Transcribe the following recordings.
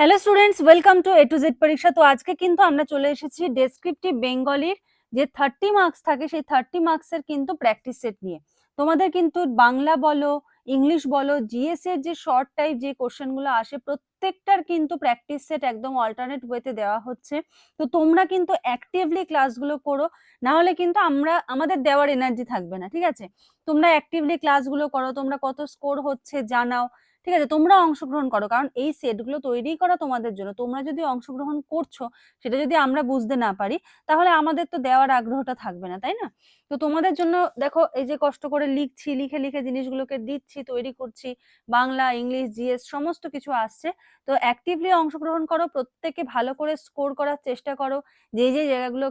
Hello students welcome to A to Z পরীক্ষা। তো আজকে কিন্তু আমরা চলে এসেছি ডেসক্রিপটিভ বেঙ্গলির যে থার্টি মার্কস থাকে, সেই থার্টি মার্কসের কিন্তু প্র্যাকটিস সেট নিয়ে। তোমাদের কিন্তু বাংলা বলো ইংলিশ বলো জিএস এর যে শর্ট টাইপ যে কোশ্চেনগুলো আসে, প্রত্যেকটার কিন্তু প্র্যাকটিস সেট একদম অল্টারনেট ওয়েতে দেওয়া হচ্ছে। তো তোমরা কিন্তু অ্যাক্টিভলি ক্লাসগুলো করো, না হলে কিন্তু আমরা, আমাদের দেওয়ার এনার্জি থাকবে না, ঠিক আছে? তোমরা অ্যাক্টিভলি ক্লাসগুলো করো, তোমরা কত স্কোর হচ্ছে জানাও। ঠিক আছে? তোমরা অংশগ্রহণ করো। কারণ এই সেটগুলো তৈরি করা তোমাদের জন্য। তোমরা যদি অংশগ্রহণ করছ, সেটা যদি আমরা বুঝতে না পারি, তাহলে আমাদের তো দেওয়ার আগ্রহটা থাকবে না, তাই না? তো তোমাদের জন্য দেখো, এই যে কষ্ট করে লিখছি, লিখে লিখে জিনিসগুলোকে দিচ্ছি, তৈরি করছি, বাংলা, ইংলিশ জিএস সমস্ত কিছু আসছে। তো অ্যাক্টিভলি অংশগ্রহণ করো প্রত্যেকে ভালো করে স্কোর করার চেষ্টা করো। যে যে জায়গাগুলো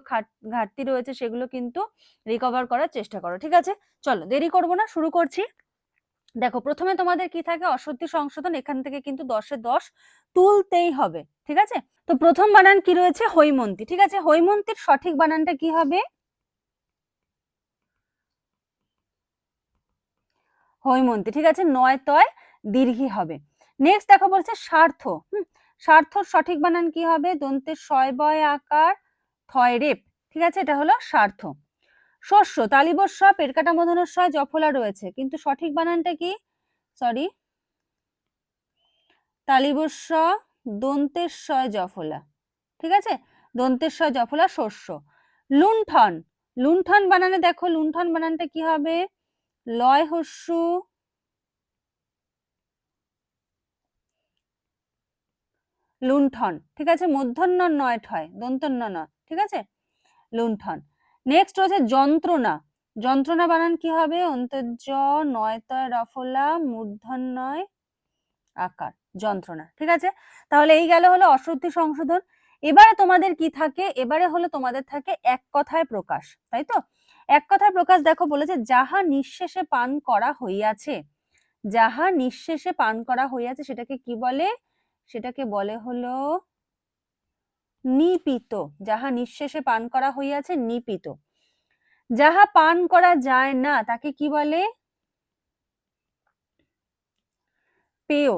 ঘাটতি রয়েছে, সেগুলো কিন্তু রিকভার করার চেষ্টা করো, ঠিক আছে? চলো, দেরি করব না, শুরু করছি। দেখো, প্রথমে তোমাদের কি থাকে? অসত্যি সংশোধন এখান থেকে কিন্তু দশে দশ তুলতেই হবে, ঠিক আছে? তো প্রথম বানান কি রয়েছে? হৈমন্তী, ঠিক আছে? হৈমন্তীর সঠিক বানানটা কি হবে? হৈমন্তী, ঠিক আছে? নয় তয় দীর্ঘি হবে। নেক্সট দেখো বলছে স্বার্থ, হুম? স্বার্থর সঠিক বানান কি হবে? দন্তের শয় বয় আকার, থয় রেপ, ঠিক আছে? এটা হলো স্বার্থ। শস্য তালিবস্য পেরকাটা মধনস্য জফলা রয়েছে। কিন্তু সঠিক বানানটা কি? সরি তালিবস্য দন্তেশ্বয় জফলা ঠিক আছে? দন্তেশ্বয় জফলা শস্য। লুণ্ঠন। লুণ্ঠন বানানে দেখো, লুণ্ঠন বানানটা কি হবে? লয় হস্যু। লুণ্ঠন। ঠিক আছে? মূর্ধন্য নয় ঠয় দন্তন্য নয়। ঠিক আছে? লুণ্ঠন। নেক্সট রয়েছে যন্ত্রণা। যন্ত্রণা বানান কি হবে? অন্তর্য নয়তয় রফলা, মূর্ধন্যয় আকার, যন্ত্রণা। ঠিক আছে? তাহলে এই গেল হলো অশুদ্ধি সংশোধন। এবারে তোমাদের কি থাকে? এবারে হলো তোমাদের থাকে এক কথায় প্রকাশ, তাই তো? এক কথায় প্রকাশ দেখো বলেছে, যাহা নিঃশেষে পান করা হইয়াছে। যাহা নিঃশেষে পান করা হইয়াছে, সেটাকে কি বলে? সেটাকে বলে হলো নিপিত, যাহা নিঃশেষে পান করা হইয়াছে নিপিত। যাহা পান করা যায় না, তাকে কি বলে? পেয়।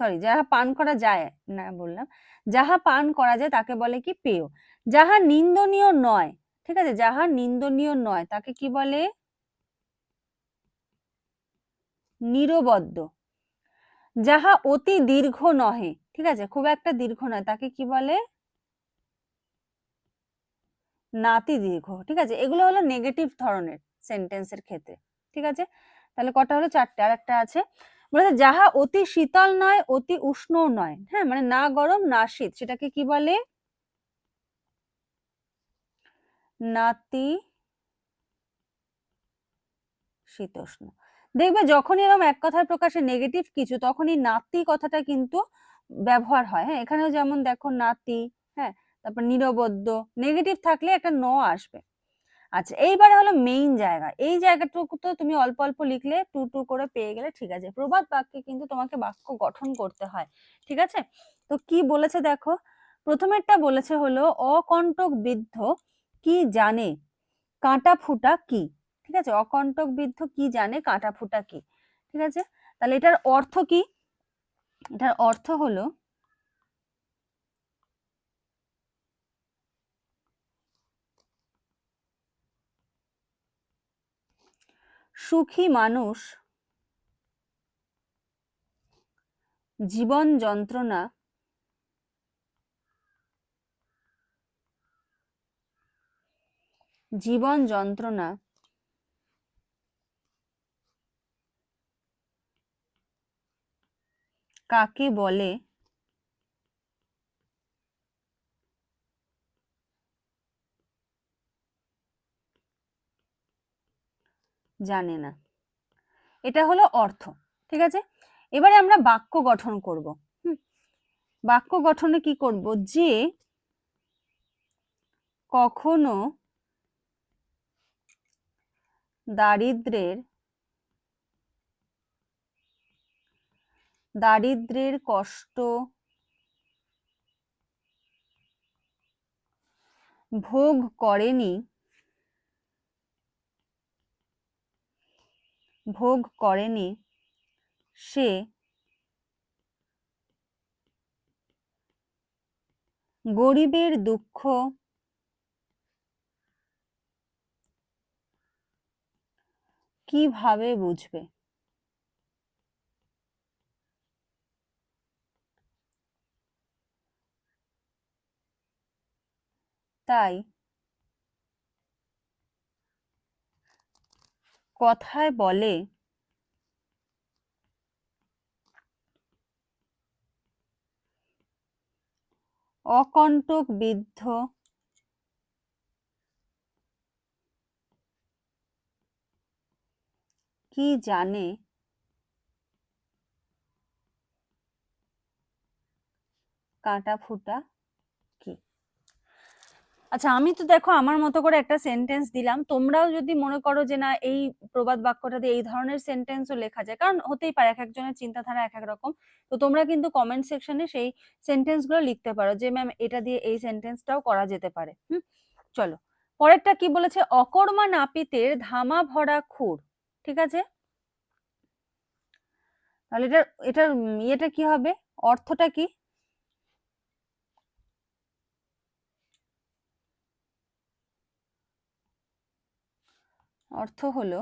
সরি যাহা পান করা যায় না বললাম, যাহা পান করা যায় তাকে বলে কি? পেয়। যাহা নিন্দনীয় নয়, ঠিক আছে, যাহা নিন্দনীয় নয়, তাকে কি বলে? নিরবদ্ধ। যাহা অতি দীর্ঘ নহে। ঠিক আছে? খুব একটা দীর্ঘ নয়। তাকে কি বলে? নাতি দীর্ঘ। ঠিক আছে? এগুলো হলো নেগেটিভ ধরনের সেন্টেন্সের ক্ষেত্রে। ঠিক আছে? তাহলে কটা হলো? চারটে। আর একটা আছে। বলেছে, যাহা অতি শীতল নয়, অতি উষ্ণ নয়। হ্যাঁ মানে না গরম, না শীত। সেটাকে কি বলে? নাতি শীতোষ্ণ। দেখবে যখনই এরকম এক কথায় প্রকাশে নেগেটিভ কিছু, তখনই নাতি কথাটা কিন্তু ব্যবহার হয়। হ্যাঁ এখানেও যেমন দেখো নাতি হ্যাঁ তারপর নিরবদ্ধ নেগেটিভ থাকলে একটা ন আসবে। আচ্ছা এইবারে হলো মেইন জায়গা। এই জায়গাটুকু তো তুমি অল্প অল্প লিখলে টু টু করে পেয়ে গেলে ঠিক আছে। প্রবাদ বাক্যে কিন্তু তোমাকে বাক্য গঠন করতে হয়, ঠিক আছে? তো কি বলেছে দেখো? প্রথমেরটা বলেছে হলো, অকণ্টক বিদ্ধ কি জানে? কাঁটা ফুটা কি? ঠিক আছে? অকণ্টক বিদ্ধ কি জানে কাঁটা ফুটা কি? ঠিক আছে? তাহলে এটার অর্থ কি? এটার অর্থ হলো সুখী মানুষ জীবন যন্ত্রণা জীবন যন্ত্রণা কাকে বলে? জানে না। এটা হলো অর্থ, ঠিক আছে? এবারে আমরা বাক্য গঠন করব। বাক্য গঠনে কি করব? যে কখনো দারিদ্রের দারিদ্রের কষ্ট ভোগ করেনি ভোগ করেনি সে গরিবের দুঃখ কীভাবে বুঝবে? তাই কথায় বলে অকণ্টক বিদ্ধ কি জানে কাঁটা ফুটা আচ্ছা আমি তো দেখো আমার মতো করে একটা সেন্টেন্স দিলাম। তোমরাও যদি মনে করো যে না, এই প্রবাদ বাক্যটা দিয়ে এই ধরনের সেন্টেন্সও লেখা যায়, কারণ হতেই পারে এক একজনের চিন্তাধারা এক এক রকম। তো তোমরা কিন্তু কমেন্ট সেকশনে সেই সেন্টেন্সগুলো লিখতে পারো যে, ম্যাম, এটা দিয়ে এই সেন্টেন্সটাও করা যেতে পারে। হুম? চলো। পরেরটা কি বলেছে? অকর্মা নাপিতের ধামা ভরা খুর। ঠিক আছে? তাহলে এটার এটার ইয়েটা কি হবে? অর্থটা কি? অর্থ হলো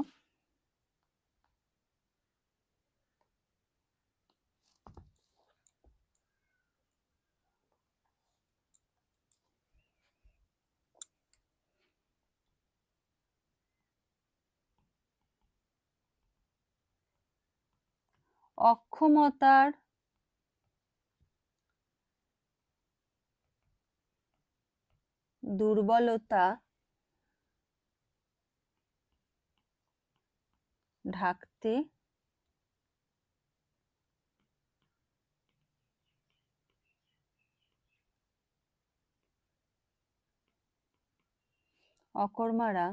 অক্ষমতার দুর্বলতা ঢাকতে অকর্মারা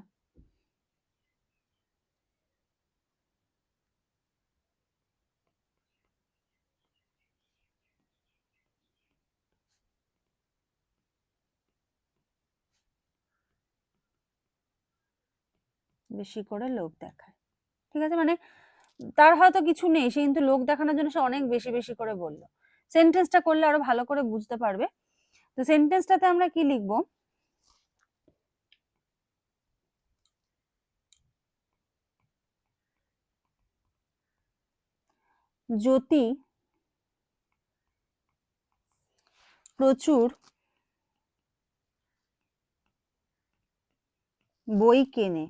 বেশি করে লোক দেখায়। ঠিক আছে? মানে তার হয়তো কিছু নেই, সে কিন্তু লোক দেখানোর জন্য সে অনেক বেশি বেশি করে বলল। সেন্টেন্সটা করলে আরও ভালো করে বুঝতে পারবে। তো সেন্টেন্সটাতে আমরা কি লিখব? জ্যোতি প্রচুর বই কেনে।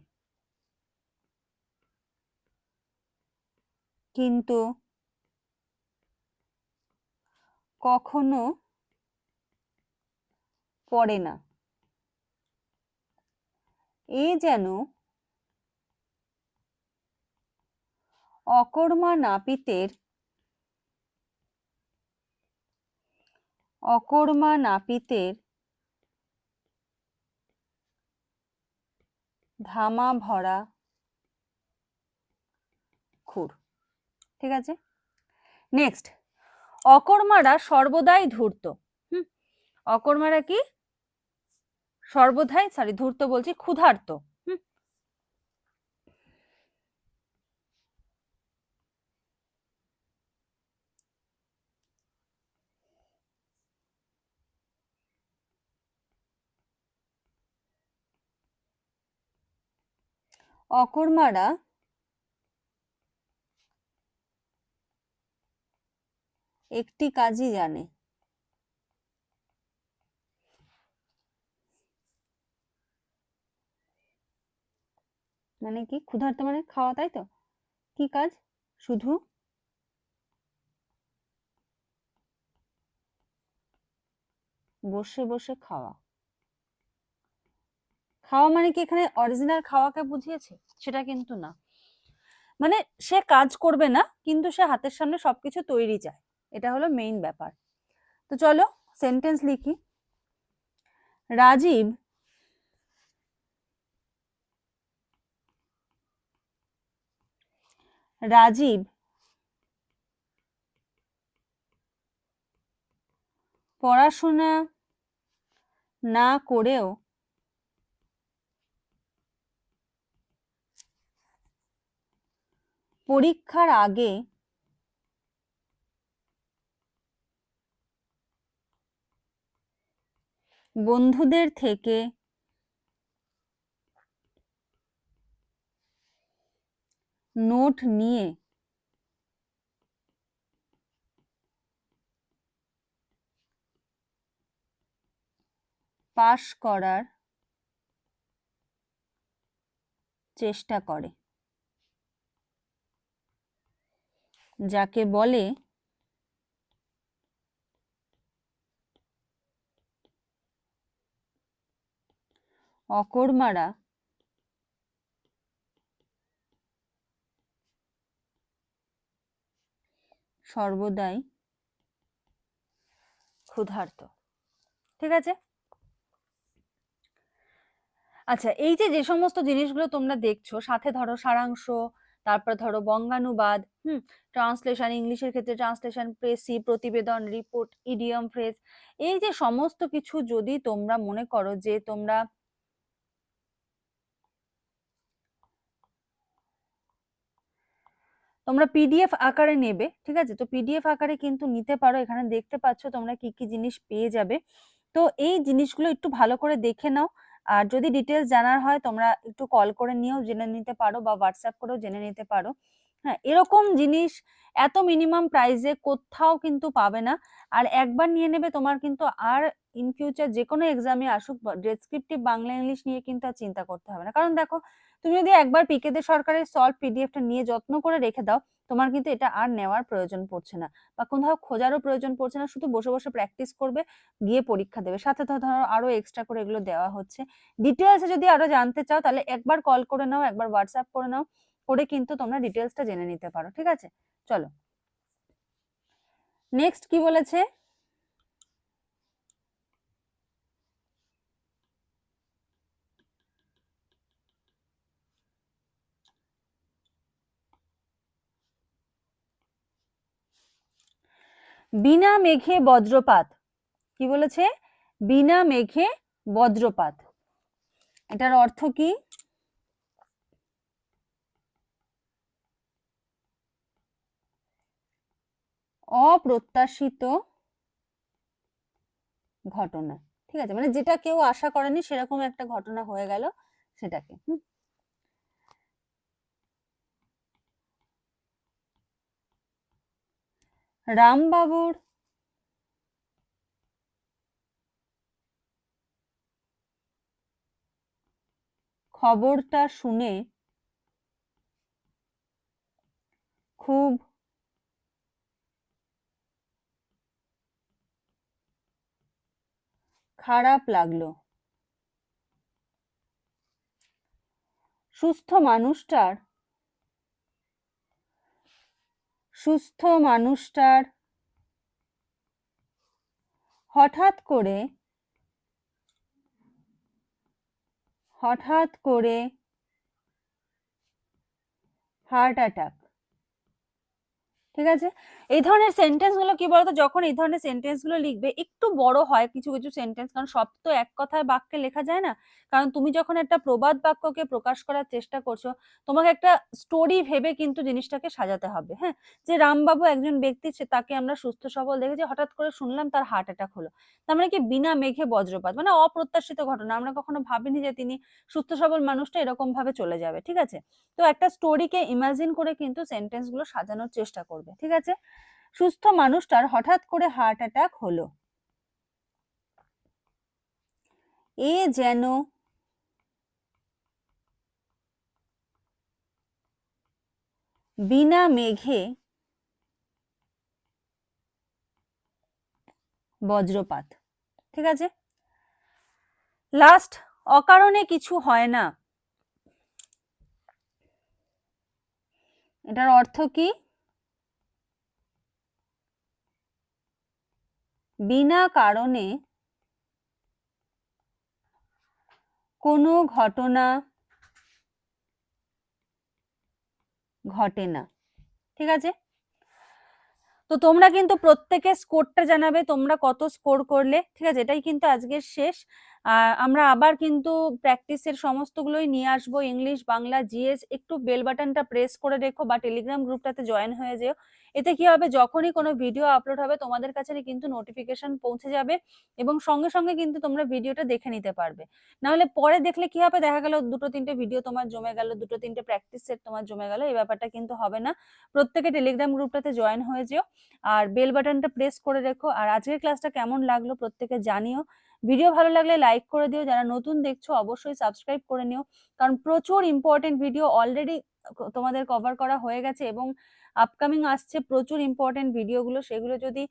কিন্তু কখনো পড়ে না। এ যেন অকর্মা নাপিতের অকর্মা নাপিতের ধামা ভরা খুর। ঠিক আছে? নেক্সট অকর্মারা সর্বদাই ধূর্ত। হুম? অকর্মারা কি? সর্বদাই সরি ধূর্ত বলছি, ক্ষুধার্ত। অকর্মারা একটি কাজই জানে। মানে কি ক্ষুধার্ত মানে খাওয়া, তাই তো? কি কাজ? শুধু? বসে বসে খাওয়া। খাওয়া মানে কি এখানে অরিজিনাল খাওয়াকে বুঝিয়েছে? সেটা কিন্তু না। মানে সে কাজ করবে না, কিন্তু সে হাতের সামনে সবকিছু তৈরি চায় এটা হলো মেইন ব্যাপার। তো চলো সেন্টেন্স লিখি। রাজীব রাজীব পড়াশোনা না করেও পরীক্ষার আগে বন্ধুদের থেকে নোট নিয়ে পাশ করার চেষ্টা করে। যাকে বলে অকর্মারা। সর্বদাই ক্ষুধার্ত। ঠিক আছে? আচ্ছা এই যে যে সমস্ত জিনিসগুলো তোমরা দেখছ, সাথে ধরো সারাংশ, তারপর ধরো বঙ্গানুবাদ, হুম, ট্রান্সলেশন, ইংলিশের ক্ষেত্রে ট্রান্সলেশন, প্রেসি, প্রতিবেদন, রিপোর্ট, ইডিয়ম ফ্রেজ, এই যে সমস্ত কিছু যদি তোমরা মনে করো যে তোমরা তোমরা পিডিএফ আকারে নেবে, ঠিক আছে? তো পিডিএফ আকারে কিন্তু নিতে পারো। এখানে দেখতে পাচ্ছ তোমরা কি কি জিনিস পেয়ে যাবে। তো এই জিনিসগুলো একটু ভালো করে দেখে নাও। আর যদি ডিটেলস জানার হয়, তোমরা একটু কল করে নিয়েও জেনে নিতে পারো বা হোয়াটসঅ্যাপ করেও জেনে নিতে পারো। হ্যাঁ এরকম জিনিস এত মিনিমাম প্রাইসে কোথাও কিন্তু পাবে না। আর একবার নিয়ে নেবে, তোমার কিন্তু আর ইন ফিউচার যে কোনো এক্সামে আসুক ডেসক্রিপটিভ বাংলা ইংলিশ নিয়ে কিন্তু আর চিন্তা করতে হবে না। কারণ দেখো তুমি যদি একবার পিকেদের সরকারের সলভ পিডিএফটা নিয়ে যত্ন করে রেখে দাও, তোমার কিন্তু এটা আর নেওয়ার প্রয়োজন পড়ছে না। বা কোথাও খোঁজারও প্রয়োজন পড়ছে না, শুধু বসে বসে প্র্যাকটিস করবে, গিয়ে পরীক্ষা দেবে। সাথে ধরো আরও এক্সট্রা করে এগুলো দেওয়া হচ্ছে। ডিটেলসে যদি আরও জানতে চাও, তাহলে একবার কল করে নাও, একবার হোয়াটসঅ্যাপ করে নাও, করে কিন্তু তোমরা ডিটেলসটা জেনে নিতে পারো, ঠিক আছে? চলো। নেক্সট কি বলেছে? বিনা মেঘে বজ্রপাত। কি বলেছে? বিনা মেঘে বজ্রপাত। এটার অর্থ কি? অপ্রত্যাশিত ঘটনা। ঠিক আছে? মানে যেটা কেউ আশা করেনি, সেরকম একটা ঘটনা হয়ে গেল সেটাকে। রামবাবুর খবরটা শুনে খুব খারাপ লাগল। সুস্থ মানুষটার সুস্থ মানুষটার হঠাৎ করে হঠাৎ করে হার্ট অ্যাটাক ঠিক আছে? এই ধরনের সেন্টেন্সগুলো কি বলতো? যখন এই ধরনের সেন্টেন্সগুলো লিখবে, একটু বড় হয় কিছু কিছু সেন্টেন্স কারণ সব তো এক কথায় বাক্যে লেখা যায় না। কারণ তুমি যখন একটা প্রবাদ বাক্যকে প্রকাশ করার চেষ্টা করছ, তোমাকে একটা স্টোরি ভেবে কিন্তু জিনিসটাকে সাজাতে হবে হ্যাঁ? যে রামবাবু একজন ব্যক্তি, সে তাকে আমরা সুস্থ সবল দেখেছি, হঠাৎ করে শুনলাম তার হার্ট অ্যাটাক হলো। তার মানে কি বিনা মেঘে বজ্রপাত মানে অপ্রত্যাশিত ঘটনা। আমরা কখনো ভাবিনি যে তিনি সুস্থ সবল মানুষটা এরকম ভাবে চলে যাবে, ঠিক আছে? তো একটা স্টোরিকে ইমাজিন করে কিন্তু সেন্টেন্সগুলো সাজানোর চেষ্টা করবে, ঠিক আছে? সুস্থ মানুষটার হঠাৎ করে হার্ট অ্যাটাক হলো। এ যেন বিনা মেঘে বজ্রপাত, ঠিক আছে? লাস্ট অকারণে কিছু হয় না। এটার অর্থ কি? বিনা কারণে কোনো ঘটনা ঘটে না। ঠিক আছে? তো তোমরা কিন্তু প্রত্যেকে স্কোরটা জানাবে, তোমরা কত স্কোর করলে, ঠিক আছে? এটাই কিন্তু আজকের শেষ। আমরা আবার কিন্তু প্র্যাকটিসের সমস্তগুলোই নিয়ে আসব। ইংলিশ বাংলা জিএস একটু বেল বাটনটা প্রেস করে রেখো বা টেলিগ্রাম গ্রুপটাতে জয়েন হয়ে যেও। এতে কি হবে? যখনই কোনো ভিডিও আপলোড হবে, তোমাদের কাছে কিন্তু নোটিফিকেশন পৌঁছে যাবে এবং সঙ্গে সঙ্গে কিন্তু তোমরা ভিডিওটা দেখে নিতে পারবে। নাহলে পরে দেখলে কি হবে? দেখা গেল দুটো তিনটে ভিডিও তোমার জমে গেল, দুটো তিনটে প্র্যাকটিস সেট তোমার জমে গেল, এই ব্যাপারটা কিন্তু হবে না। প্রত্যেকে টেলিগ্রাম গ্রুপটাতে জয়েন হয়ে যেও। আর বেল বাটনটা প্রেস করে রেখো। আর আজকের ক্লাসটা কেমন লাগল? প্রত্যেকে জানিও। ভিডিও ভালো লাগলে লাইক করে দিও। যারা নতুন দেখছ, অবশ্যই সাবস্ক্রাইব করে নিও। কারণ প্রচুর ইম্পর্টেন্ট ভিডিও অলরেডি তোমাদের কভার করা হয়ে গেছে এবং আপকামিং আসছে প্রচুর ইম্পর্টেন্ট ভিডিওগুলো সেগুলো যদি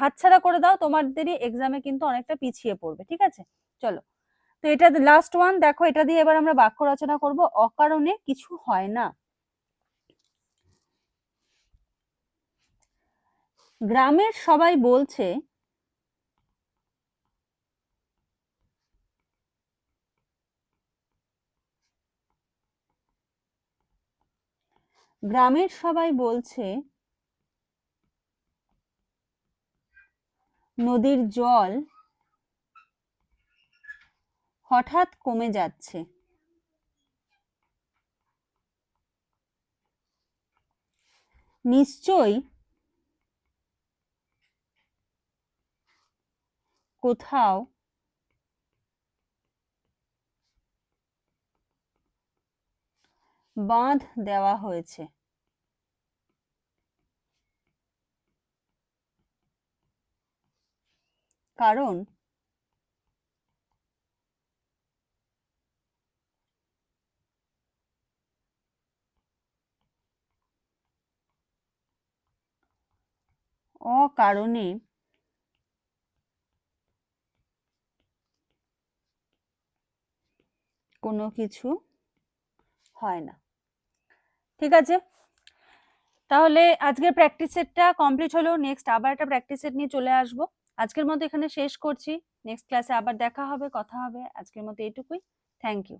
হাতছাড়া করে দাও, তোমাদেরই এক্সামে কিন্তু অনেকটা পিছিয়ে পড়বে, ঠিক আছে? চলো। তো এটা লাস্ট ওয়ান দেখো, এটা দিয়ে এবার আমরা বাক্য রচনা করব। অকারণে কিছু হয় না। গ্রামের সবাই বলছে গ্রামের সবাই বলছে নদীর জল হঠাৎ কমে যাচ্ছে। নিশ্চয়ই কোথাও বাঁধ দেওয়া হয়েছে। কারণ অকারণে কোনো কিছু হয় না। ঠিক আছে? তাহলে আজকের প্র্যাকটিস সেটটা কমপ্লিট হলো। নেক্সট আবার একটা প্র্যাকটিস সেট নিয়ে চলে আসব। আজকের মতো এখানে শেষ করছি। নেক্সট ক্লাসে আবার দেখা হবে, কথা হবে। আজকের মতো এইটুকুই থ্যাংক ইউ